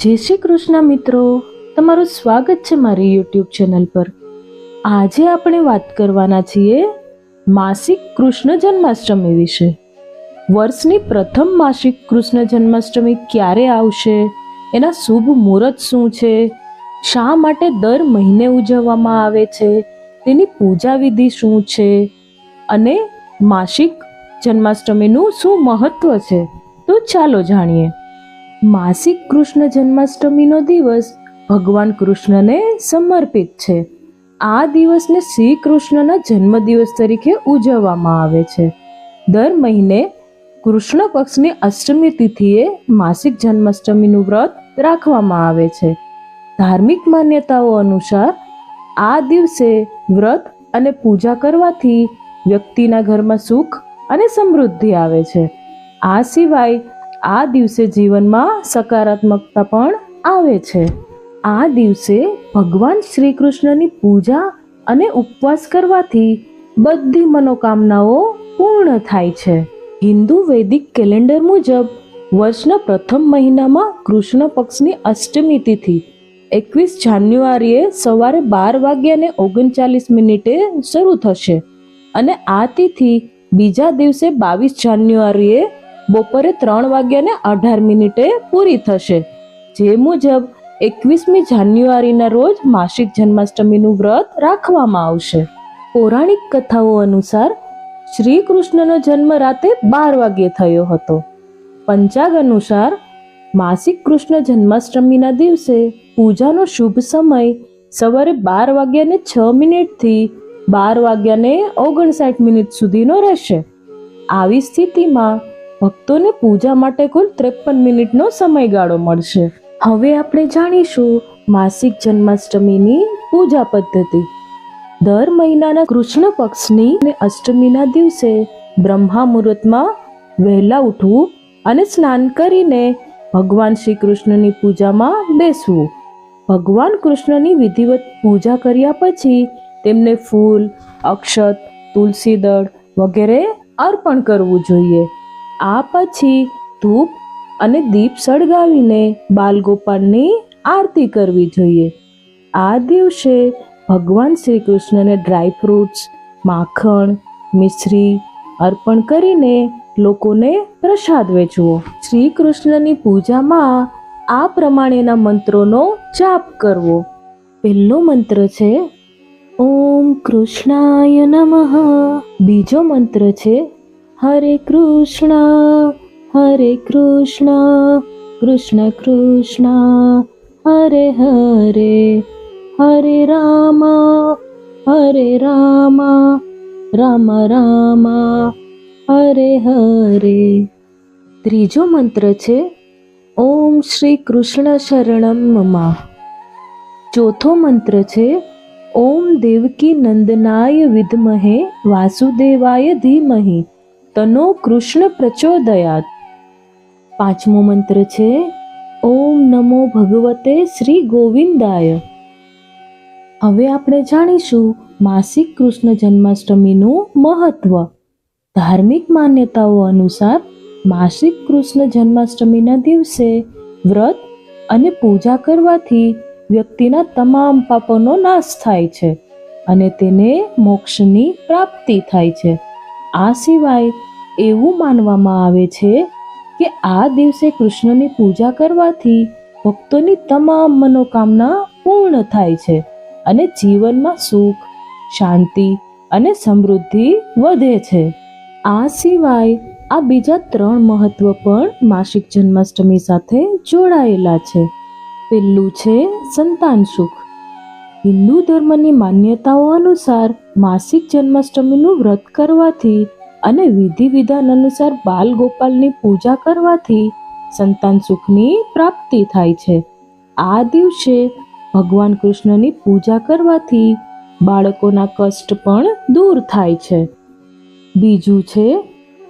જય શ્રી કૃષ્ણ મિત્રો. તમારું સ્વાગત છે મારી યુટ્યુબ ચેનલ પર. આજે આપણે વાત કરવાના છીએ માસિક કૃષ્ણ જન્માષ્ટમી વિશે. વર્ષની પ્રથમ માસિક કૃષ્ણ જન્માષ્ટમી ક્યારે આવશે? એના શુભ મુહૂર્ત શું છે? શા માટે દર મહિને ઉજવવામાં આવે છે? તેની પૂજા વિધિ શું છે? અને માસિક જન્માષ્ટમીનું શું મહત્વ છે? તો ચાલો જાણીએ. માસિક કૃષ્ણ જન્માષ્ટમીનો દિવસ ભગવાન કૃષ્ણને સમર્પિત છે. આ દિવસને શ્રી કૃષ્ણના જન્મદિવસ તરીકે ઉજવવામાં આવે છે. દર મહિને કૃષ્ણ પક્ષની અષ્ટમી તિથિએ માસિક જન્માષ્ટમીનું વ્રત રાખવામાં આવે છે. ધાર્મિક માન્યતાઓ અનુસાર આ દિવસે વ્રત અને પૂજા કરવાથી વ્યક્તિના ઘરમાં સુખ અને સમૃદ્ધિ આવે છે. આ સિવાય આ દિવસે જીવનમાં સકારાત્મકતા પણ આવે છે. આ દિવસે ભગવાન શ્રી કૃષ્ણની પૂજા અને ઉપવાસ કરવાથી બધી મનોકામનાઓ પૂર્ણ થાય છે. હિન્દુ વૈદિક કેલેન્ડર મુજબ, વર્ષના પ્રથમ મહિનામાં કૃષ્ણ પક્ષની અષ્ટમી તિથિ, એકવીસ જાન્યુઆરીએ સવારે બાર વાગ્યાને ઓગણચાલીસ મિનિટે શરૂ થશે. અને આ તિથિ બીજા દિવસે બાવીસ જાન્યુઆરીએ બપોરે ત્રણ વાગ્યાને અઢાર મિનિટે પૂરી થશે. જે મુજબ, એકવીસમી જાન્યુઆરીના રોજ માસિક જન્માષ્ટમીનું વ્રત રાખવામાં આવશે. પૌરાણિક કથાઓ અનુસાર શ્રી કૃષ્ણનો જન્મ રાતે બાર વાગ્યે થયો હતો. પંચાગ અનુસાર, માસિક કૃષ્ણ જન્માષ્ટમીના દિવસે પૂજાનો શુભ સમય સવારે બાર વાગ્યાને છ મિનિટથી બાર વાગ્યાને ઓગણસાઠ મિનિટ સુધીનો રહેશે. આવી સ્થિતિમાં ભક્તોને પૂજા માટે કુલ ત્રેપન મિનિટનો સમયગાળો મળશે. હવે આપણે જાણીશું માસિક જન્માષ્ટમીની પૂજા પદ્ધતિ. દર મહિનાના કૃષ્ણ પક્ષની અને અષ્ટમીના દિવસે બ્રહ્મા મુહૂર્તમાં વહેલા ઉઠવું અને સ્નાન કરીને ભગવાન શ્રી કૃષ્ણની પૂજામાં બેસવું. ભગવાન કૃષ્ણની વિધિવત પૂજા કર્યા પછી તેમને ફૂલ, અક્ષત તુલસી દળ વગેરે અર્પણ કરવું જોઈએ. આ પછી ધૂપ અને દીપ સળગાવીને બાલગોપાલની આરતી કરવી જોઈએ. આ દિવસે ભગવાન શ્રી કૃષ્ણને ડ્રાય ફ્રૂટ્સ, માખણ, મિશ્રી અર્પણ કરીને લોકોને પ્રસાદ વેચવો. શ્રી કૃષ્ણની પૂજામાં આ પ્રમાણેના મંત્રોનો જાપ કરવો. પહેલો મંત્ર છે, ઓમ કૃષ્ણાય નમઃ. બીજો મંત્ર છે હરે કૃષ્ણ હરે કૃષ્ણ કૃષ્ણ કૃષ્ણ, હરે હરે હરે રામ હરે રામ રામ રામ, હરે હરે. ત્રીજો મંત્ર છે, ઓમ શ્રી કૃષ્ણ શરણમ મમા. ચોથો મંત્ર છે, ઓમ દેવકી નંદનાય વિદ્મહે વાસુદેવાય ધીમહિ. તનો કૃષ્ણ પ્રચોદયાત. પાંચમો મંત્ર છે, ઓમ નમો ભગવતે શ્રી ગોવિંદાય. હવે આપણે જાણીશું માસિક કૃષ્ણ જન્માષ્ટમીનું મહત્વ. ધાર્મિક માન્યતાઓ અનુસાર માસિક કૃષ્ણ જન્માષ્ટમીના દિવસે વ્રત અને પૂજા કરવાથી વ્યક્તિના તમામ પાપોનો નાશ થાય છે અને તેને મોક્ષની પ્રાપ્તિ થાય છે. આ સિવાય એવું માનવામાં આવે છે કે આ દિવસે કૃષ્ણની પૂજા કરવાથી ભક્તોની તમામ મનોકામના પૂર્ણ થાય છે અને જીવનમાં સુખ, શાંતિ અને સમૃદ્ધિ વધે છે. આ સિવાય આ બીજા ત્રણ મહત્વ પણ માસિક જન્માષ્ટમી સાથે જોડાયેલા છે. પહેલું છે સંતાન સુખ. હિન્દુ ધર્મની માન્યતાઓ અનુસાર માસિક જન્માષ્ટમીનું વ્રત કરવાથી અને વિધિ વિધાન અનુસાર બાલ ગોપાલની પૂજા કરવાથી સંતાન સુખની પ્રાપ્તિ થાય છે. આ દિવસે ભગવાન કૃષ્ણની પૂજા કરવાથી બાળકોના કષ્ટ પણ દૂર થાય છે. બીજું છે,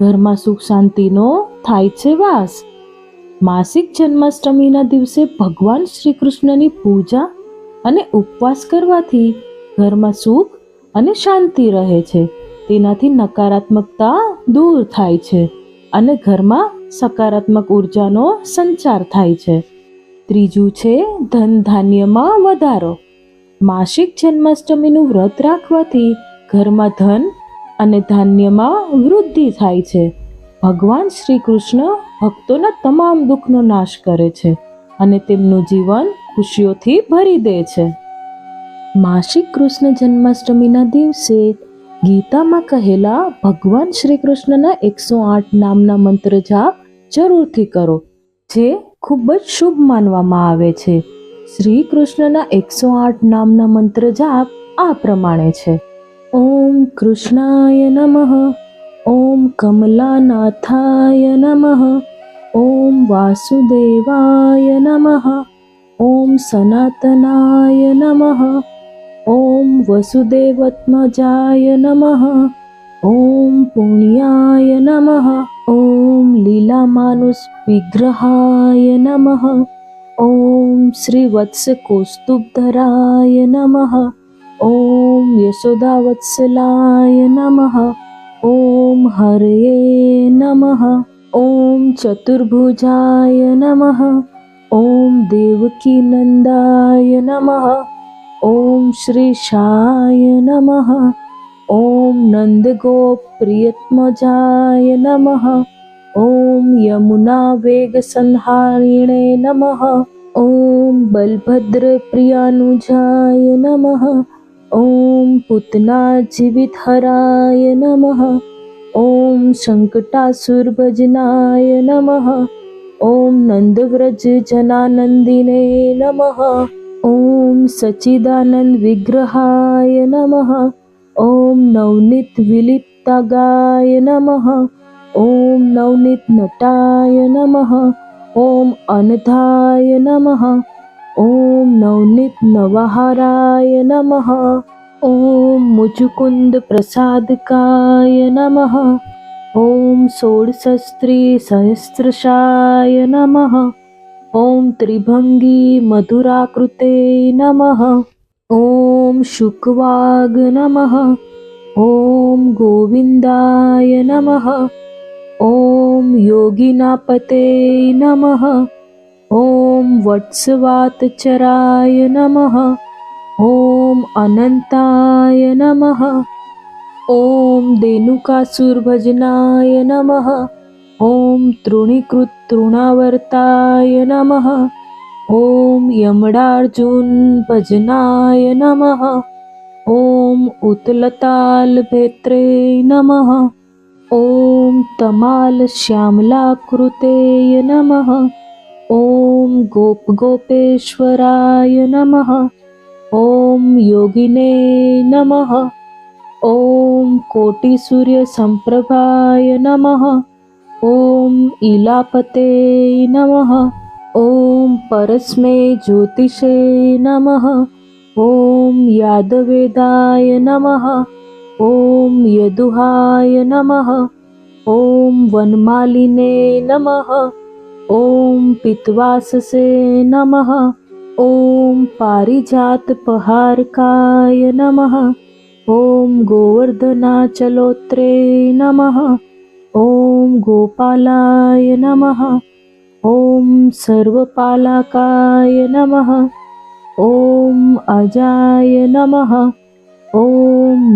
ઘરમાં સુખ શાંતિનો થાય છે વાસ. માસિક જન્માષ્ટમીના દિવસે ભગવાન શ્રી કૃષ્ણની પૂજા અને ઉપવાસ કરવાથી ઘરમાં સુખ અને શાંતિ રહે છે. તેનાથી નકારાત્મકતા દૂર થાય છે અને ઘરમાં સકારાત્મક ઉર્જાનો સંચાર થાય છે. ત્રીજું છે, ધન ધાન્યમાં વધારો. માસિક જન્માષ્ટમીનું વ્રત રાખવાથી ઘરમાં ધન અને ધાન્યમાં વૃદ્ધિ થાય છે. ભગવાન શ્રી કૃષ્ણ ભક્તોના તમામ દુઃખનો નાશ કરે છે અને તેમનું જીવન ખુશીઓથી ભરી દે છે. માસિક કૃષ્ણ જન્માષ્ટમીના દિવસે ગીતામાં કહેલા, ભગવાન શ્રી કૃષ્ણના એકસો આઠ નામના મંત્ર જાપ જરૂરથી કરો, જે ખૂબ જ શુભ માનવામાં આવે છે. શ્રી કૃષ્ણના એકસો આઠ નામના મંત્ર જાપ આ પ્રમાણે છે. ઓમ કૃષ્ણાય નમઃ, ઓમ કમલાનાથાય નમઃ, ઓમ વાસુદેવાય નમઃ, ઓમ સનાતનાય નમઃ. ॐ वसुदेवत्मजाय नमः। ॐ पुण्याय नमः। ॐ लीलामानुष्विग्रहाय नमः। ॐ श्रीवत्सकौस्तुभधराय नमः। ॐ यशोदावत्सलाय नमः। ॐ हरये नमः। ॐ चतुर्भुजाय नमः। ॐ देवकीनन्दाय नमः। ઓમ શ્રી શાય નમઃ. ઓમ નંદગોપ્રિયત્મજાય નમઃ. ઓમ યમુના વેગ સંહારિણે નમઃ. ઓમ બલભદ્ર પ્રિયાનુજાય નમઃ. ઓમ પૂતના જીવિતહરાય નમઃ. ઓમ સંકટાસુરભજનાય નમઃ. ઓમ નંદવ્રજ જનાનંદિને નમઃ. ॐ सच्चिदानन्दविग्रहाय नमः। ॐ नवनीतविलिप्तागाय नमः। ॐ नवनीतनटाय नमः। ॐ अनथाय नमः। ॐ नवनीतनवहराय नमः। ॐ मुचुकुन्दप्रसादकाय नमः। ॐ षोडशस्त्रीसहस्रशाय नमः। ॐ त्रिभङ्गी मधुराकृते नमः। ॐ शुक्वाग नमः। ॐ गोविन्दाय नमः। ॐ योगिनापते नमः। ॐ वत्सवातचराय नमः। ॐ अनन्ताय नमः। ॐ देनुकासुरभजनाय नमः। ઓમ અનંતાય નમઃ ઓમ દેનુકાસુરભજનાય નમઃ ઓમ તૃણીકૃત તૃણાવર્તાય નમઃ ઓમ યમડાર્જુન ભજનાય નમઃ ઓમ ઉત્લતાલ ભેત્રે નમઃ ઓમ તમાલ શ્યામલાકૃતેય નમઃ ॐ इलापते नमः। ॐ परस्मे ज्योतिषे नमः। ॐ यादवेदाय नमः। ॐ यदुहाय नमः। ॐ वनमालिने नमः। ॐ पित्वाससे नमः। ॐ पारिजातपहारकाय नमः। ॐ गोवर्धनाचलोत्रे नमः। ઓમ गोपालाय नमः ઓમ सर्वपालकाय नमः ઓમ अजाय नमः ॐ ઓમ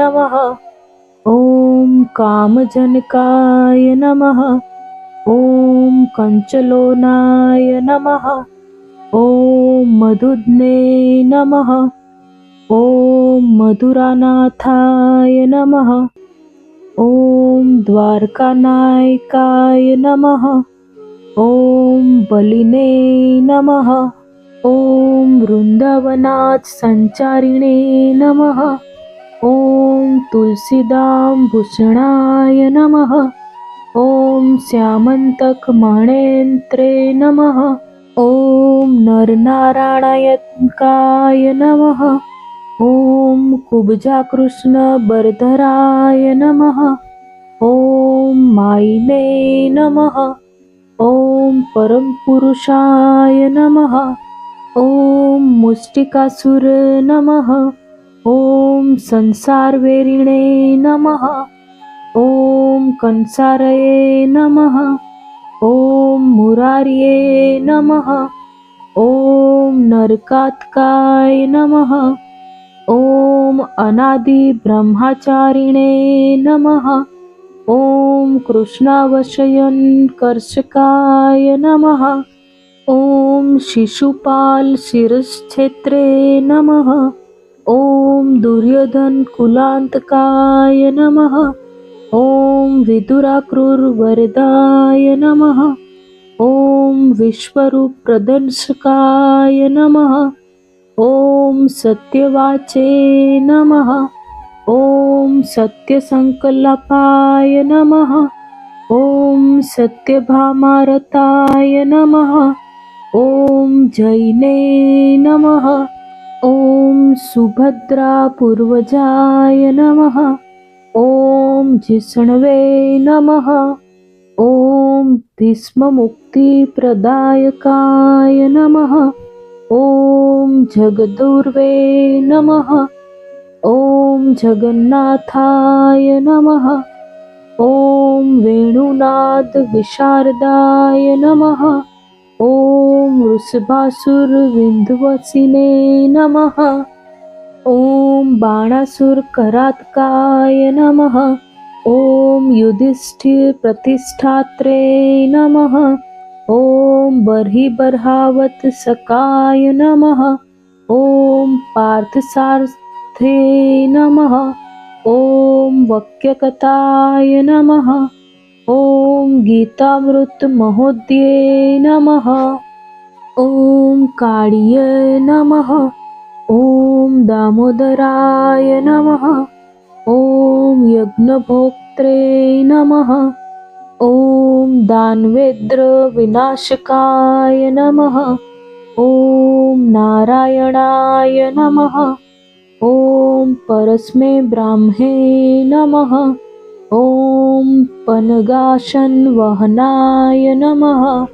नमः ॐ ઓમ नमः ॐ ઓમ नमः ॐ ઓમ नमः ॐ ઓમ નિરંજાય ॐ द्वारकानायकाय नमः। ॐ बलिने नमः। ॐ वृन्दावनात् सञ्चारिणे नमः। ॐ तुलसीदाम्भूषणाय नमः। ॐ श्यामन्तकमणेन्त्रे नमः। ॐ नरनारायणकाय नमः। ઓમ કુબજા કૃષ્ણ બરધરાય નમઃ. ઓમ મણેન્ત્રે નમઃ. ઓમ પરમ પુરુષાય નમઃ. ઓમ મુષ્ટિકાસુર નમઃ. ઓમ સંસાર પુરુષાય નમઃ. ઓમ કંસારયે નમઃ. ઓમ સંસારવેરિણે નમઃ. ઓમ કંસારયે નમઃ. ॐ मुरार्ये नमः ॐ नरकात्काय नमः ॐ अनादिब्रह्मचारिणे नमः ॐ कृष्णावशयन् कर्षकाय नमः ॐ शिशुपाल शिरश्छेत्रे नमः ॐ दुर्योधनकुलान्तकाय नमः ॐ विदुराक्रूर्वरदाय नमः ॐ विश्वरूपप्रदंशकाय नमः ॐ सत्यवाचे नमः. ॐ सत्यसङ्कल्पाय नमः. ॐ सत्यभामारताय नमः. ॐ जैने नमः. ॐ सुभद्रापूर्वजाय नमः. ॐ जिष्णवे नमः. ॐ भीष्ममुक्तिप्रदायकाय नमः. ॐ जगदुर्वे नमः। ॐ जगन्नाथाय नमः। ॐ वेणुनादविशारदाय नमः। ॐ वृषभासुरविन्ध्वसिने नमः। ॐ बाणासुरकरात्काय नमः। ॐ युधिष्ठिरप्रतिष्ठात्रे नमः ॐ बर्हिबर्हावत्सकाय नमः। ॐ पार्थसार्थे नमः। ॐ वक्यकताय नमः। ॐ गीतामृतमहोद्ये नमः। ॐ काळ्य नमः। ॐ दामोदराय नमः। ॐ यज्ञभोक्त्रे नमः ॐ दानवेद्रविनाशकाय नमः। ॐ नारायणाय नमः। ॐ परस्मे ब्राह्मे नमः। ॐ पनगाशन्वहनाय नमः।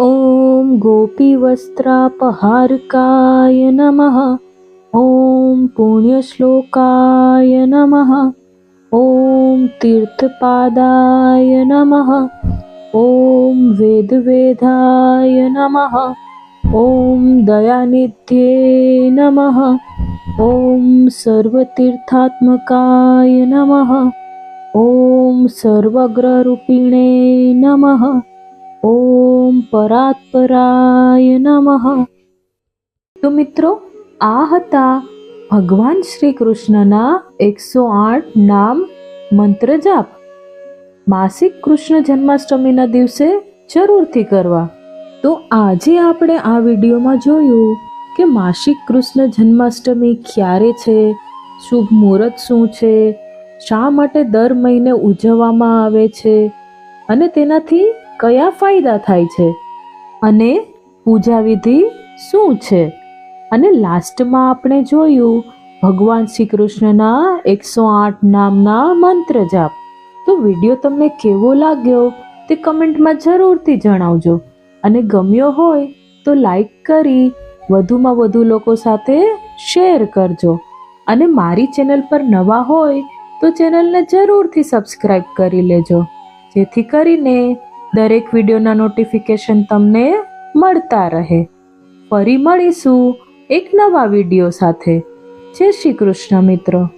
ॐ गोपीवस्त्रापहारकाय नमः। ॐ पुण्यश्लोकाय नमः। ॐ तीर्थपादाय नमः ॐ वेदवेदाय नमः ॐ दयानिध्ये नमः ॐ सर्वतीर्थात्मकाय नमः ॐ सर्वग्ररूपिणे नमः ઓમ પરાત્પરાય નમઃ તો મિત્રો આ હતા ભગવાન શ્રી કૃષ્ણના એકસો આઠ નામ મંત્ર જાપ. માસિક કૃષ્ણ જન્માષ્ટમીના દિવસે જરૂરથી કરવા. તો આજે આપણે આ વિડીયોમાં જોયું કે માસિક કૃષ્ણ જન્માષ્ટમી ક્યારે છે, શુભ મુહૂર્ત શું છે, શા માટે દર મહિને ઉજવવામાં આવે છે અને તેનાથી કયા ફાયદા થાય છે અને પૂજા વિધિ શું છે. અને લાસ્ટમાં આપણે જોયું, ભગવાન શ્રી કૃષ્ણના એકસો આઠ નામના મંત્ર જાપ. તો વીડિયો તમને કેવો લાગ્યો તે કમેન્ટમાં જરૂરથી જણાવજો. અને ગમ્યો હોય તો લાઈક કરી, વધુમાં વધુ લોકો સાથે શેર કરજો. અને મારી ચેનલ પર નવા હોય તો ચેનલને જરૂરથી સબસ્ક્રાઈબ કરી લેજો. જેથી કરીને દરેક વિડીયોના નોટિફિકેશન તમને મળતા રહે. ફરી મળીશું એક નવા વીડિયો સાથે. જય શ્રી કૃષ્ણ મિત્રો.